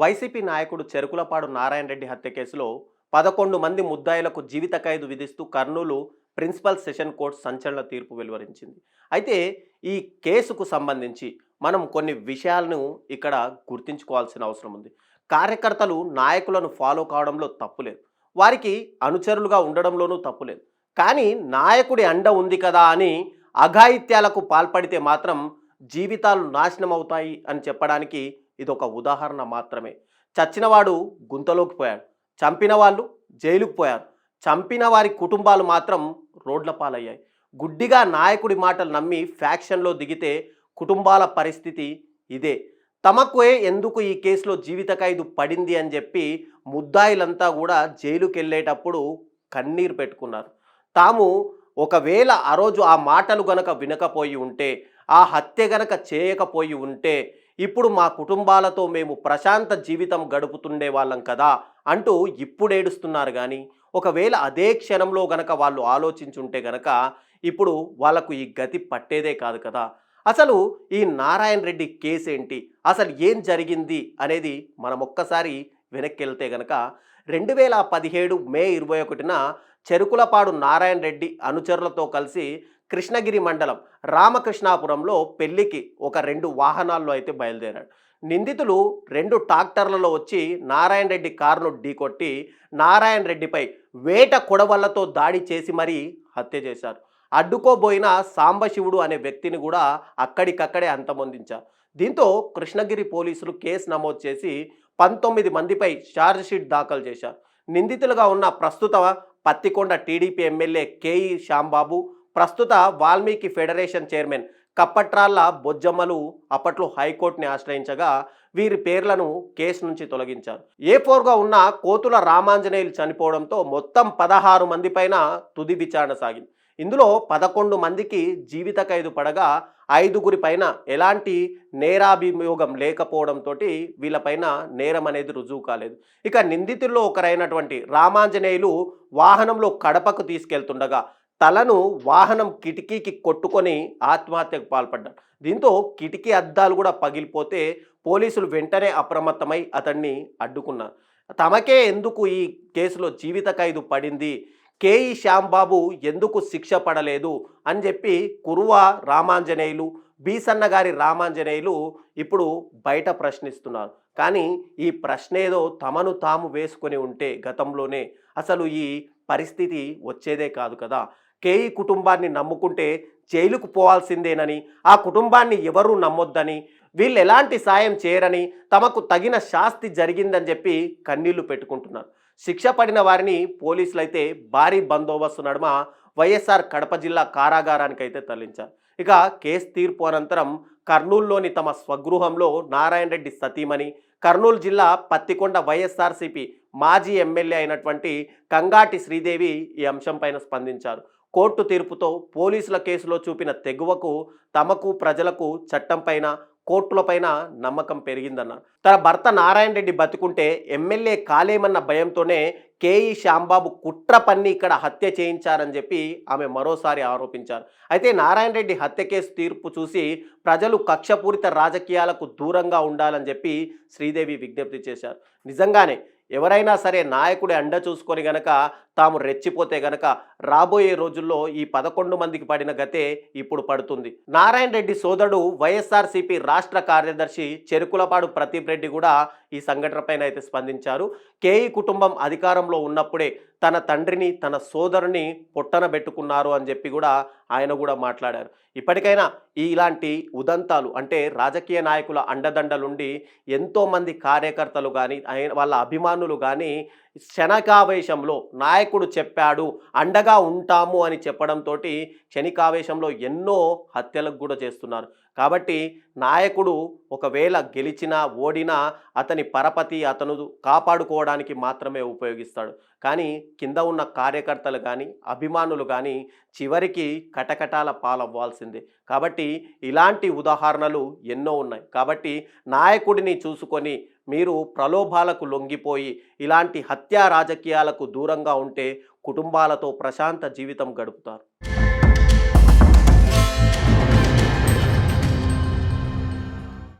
YCP నాయకుడు చెరుకులపాడు నారాయణ రెడ్డి హత్య కేసులో పదకొండు మంది ముద్దాయిలకు జీవిత ఖైదు విధిస్తూ కర్నూలు ప్రిన్సిపల్ సెషన్ కోర్టు సంచలన తీర్పు వెలువరించింది. అయితే ఈ కేసుకు సంబంధించి మనం కొన్ని విషయాలను ఇక్కడ గుర్తించుకోవాల్సిన అవసరం ఉంది. కార్యకర్తలు నాయకులను ఫాలో కావడంలో తప్పులేదు వారికి అనుచరులుగా ఉండడంలోనూ తప్పులేదు కానీ నాయకుడి అండ ఉంది కదా అని అఘాయిత్యాలకు పాల్పడితే మాత్రం జీవితాలు నాశనం అవుతాయి అని చెప్పడానికి ఇది ఒక ఉదాహరణ మాత్రమే. చచ్చినవాడు గుంతలోకి పోయాడు. చంపిన వాళ్ళు జైలుకు పోయారు. చంపిన వారి కుటుంబాలు మాత్రం రోడ్ల పాలయ్యాయి. గుడ్డిగా నాయకుడి మాటలు నమ్మి ఫ్యాక్షన్లో దిగితే కుటుంబాల పరిస్థితి ఇదే. తమకే ఎందుకు ఈ కేసులో జీవిత ఖైదు పడింది అని చెప్పి ముద్దాయిలంతా కూడా జైలుకి వెళ్ళేటప్పుడు కన్నీరు పెట్టుకున్నారు. తాము ఒకవేళ ఆ రోజు ఆ మాటలు గనక వినకపోయి ఉంటే ఆ హత్య గనక చేయకపోయి ఉంటే ఇప్పుడు మా కుటుంబాలతో మేము ప్రశాంత జీవితం గడుపుతుండే వాళ్ళం కదా అంటూ ఇప్పుడు ఏడుస్తున్నారు కానీ ఒకవేళ అదే క్షణంలో గనక వాళ్ళు ఆలోచించుంటే గనక ఇప్పుడు వాళ్ళకు ఈ గతి పట్టేదే కాదు కదా. అసలు ఈ నారాయణ రెడ్డి కేసు ఏంటి అసలు ఏం జరిగింది? అనేది మనం ఒక్కసారి వెనక్కి వెళ్తే గనక రెండు వేల పదిహేడు మే ఇరవై ఒకటిన చెరుకులపాడు నారాయణ రెడ్డి అనుచరులతో కలిసి కృష్ణగిరి మండలం రామకృష్ణాపురంలో పెళ్ళికి ఒక రెండు వాహనాల్లో అయితే బయలుదేరాడు. నిందితులు రెండు ట్రాక్టర్లలో వచ్చి నారాయణ రెడ్డి కారును ఢీకొట్టి నారాయణ రెడ్డిపై వేట కొడవళ్ళతో దాడి చేసి మరీ హత్య చేశారు. అడ్డుకోబోయిన సాంబశివుడు అనే వ్యక్తిని కూడా అక్కడికక్కడే అంతమొందించారు. దీంతో కృష్ణగిరి పోలీసులు కేసు నమోదు చేసి పంతొమ్మిది మందిపై షీట్ దాఖలు చేశారు. నిందితులుగా ఉన్న ప్రస్తుత Pattikonda TDP MLA K E Shyambabu ప్రస్తుత వాల్మీకి ఫెడరేషన్ చైర్మన్ కప్పట్రాళ్ళ బొజ్జమ్మలు అప్పట్లో హైకోర్టుని ఆశ్రయించగా వీరి పేర్లను కేసు నుంచి తొలగించారు. ఏ ఫోర్గా ఉన్న కోతుల రామాంజనేయులు చనిపోవడంతో మొత్తం పదహారు మంది పైన తుది విచారణ సాగింది. ఇందులో పదకొండు మందికి జీవిత ఖైదు పడగా ఐదుగురి పైన ఎలాంటి నేరాభియోగం లేకపోవడంతో వీళ్ళపైన నేరం అనేది రుజువు కాలేదు. ఇక నిందితుల్లో ఒకరైనటువంటి రామాంజనేయులు వాహనంలో కడపకు తీసుకెళ్తుండగా తలను వాహనం కిటికీకి కొట్టుకొని ఆత్మహత్యకు పాల్పడ్డాడు. దీంతో కిటికీ అద్దాలు కూడా పగిలిపోతే పోలీసులు వెంటనే అప్రమత్తమై అతన్ని అడ్డుకున్నారు. తమకే ఎందుకు ఈ కేసులో జీవిత ఖైదు పడింది? కేఈ శ్యాంబాబు ఎందుకు శిక్ష పడలేదు? అని చెప్పి కురువ రామాంజనేయులు బీసన్న గారి రామాంజనేయులు ఇప్పుడు బయట ప్రశ్నిస్తున్నారు. కానీ ఈ ప్రశ్న ఏదో తమను తాము వేసుకొని ఉంటే గతంలోనే అసలు ఈ పరిస్థితి వచ్చేదే కాదు కదా. కేఈ కుటుంబాన్ని నమ్ముకుంటే జైలుకు పోవాల్సిందేనని ఆ కుటుంబాన్ని ఎవరూ నమ్మొద్దని వీళ్ళు ఎలాంటి సాయం చేయరని తమకు తగిన శాస్తి జరిగిందని చెప్పి కన్నీళ్ళు పెట్టుకుంటున్నారు. శిక్ష పడిన వారిని పోలీసులు అయితే భారీ బందోబస్తు నడుమ వైఎస్ఆర్ కడప జిల్లా కారాగారానికి అయితే తరలించారు. ఇక కేసు తీర్పు అనంతరం కర్నూలులోని తమ స్వగృహంలో నారాయణ రెడ్డి సతీమణి కర్నూలు జిల్లా పత్తికొండ వైఎస్ఆర్సీపీ మాజీ ఎమ్మెల్యే అయినటువంటి కంగాటి శ్రీదేవి ఈ అంశంపైన స్పందించారు. కోర్టు తీర్పుతో పోలీసుల కేసులో చూపిన తెగువకు తమకు ప్రజలకు చట్టంపైన కోర్టులపైన నమ్మకం పెరిగిందన్నారు తన భర్త నారాయణ రెడ్డి బతుకుంటే ఎమ్మెల్యే కాలేమన్న భయంతోనే కేఈ శ్యాంబాబు కుట్ర పన్ని ఇక్కడ హత్య చేయించారని చెప్పి ఆమె మరోసారి ఆరోపించారు. అయితే నారాయణ రెడ్డి హత్య కేసు తీర్పు చూసి ప్రజలు కక్షపూరిత రాజకీయాలకు దూరంగా ఉండాలని చెప్పి శ్రీదేవి విజ్ఞప్తి చేశారు. నిజంగానే ఎవరైనా సరే నాయకుడి అండ చూసుకొని గనక తాము రెచ్చిపోతే గనక రాబోయే రోజుల్లో ఈ పదకొండు మందికి పడిన గతే ఇప్పుడు పడుతుంది. నారాయణ రెడ్డి సోదరుడు వైఎస్ఆర్సీపీ రాష్ట్ర కార్యదర్శి చెరుకులపాడు ప్రదీప్ రెడ్డి కూడా ఈ సంఘటనపైన అయితే స్పందించారు. కేఈ కుటుంబం అధికారంలో ఉన్నప్పుడే తన తండ్రిని తన సోదరుని పొట్టన పెట్టుకున్నారు అని చెప్పి కూడా ఆయన కూడా మాట్లాడారు. ఇప్పటికైనా ఇలాంటి ఉదంతాలు అంటే రాజకీయ నాయకుల అండదండలుండి ఎంతోమంది కార్యకర్తలు కానీ వాళ్ళ అభిమానులు కానీ క్షణికావేశంలో నాయకుడు చెప్పాడు అండగా ఉంటాము అని చెప్పడంతో క్షణికావేశంలో ఎన్నో హత్యలకు కూడా చేస్తున్నారు. కాబట్టి నాయకుడు ఒకవేళ గెలిచినా ఓడినా అతని పరపతి అతను కాపాడుకోవడానికి మాత్రమే ఉపయోగిస్తాడు. కానీ కింద ఉన్న కార్యకర్తలు కానీ అభిమానులు కానీ చివరికి కటకటాల పాలవ్వాల్సిందే. కాబట్టి ఇలాంటి ఉదాహరణలు ఎన్నో ఉన్నాయి. కాబట్టి నాయకుడిని చూసుకొని మీరు ప్రలోభాలకు లొంగిపోయి ఇలాంటి హత్యా రాజకీయాలకు దూరంగా ఉంటే కుటుంబాలతో ప్రశాంత జీవితం గడుపుతారు.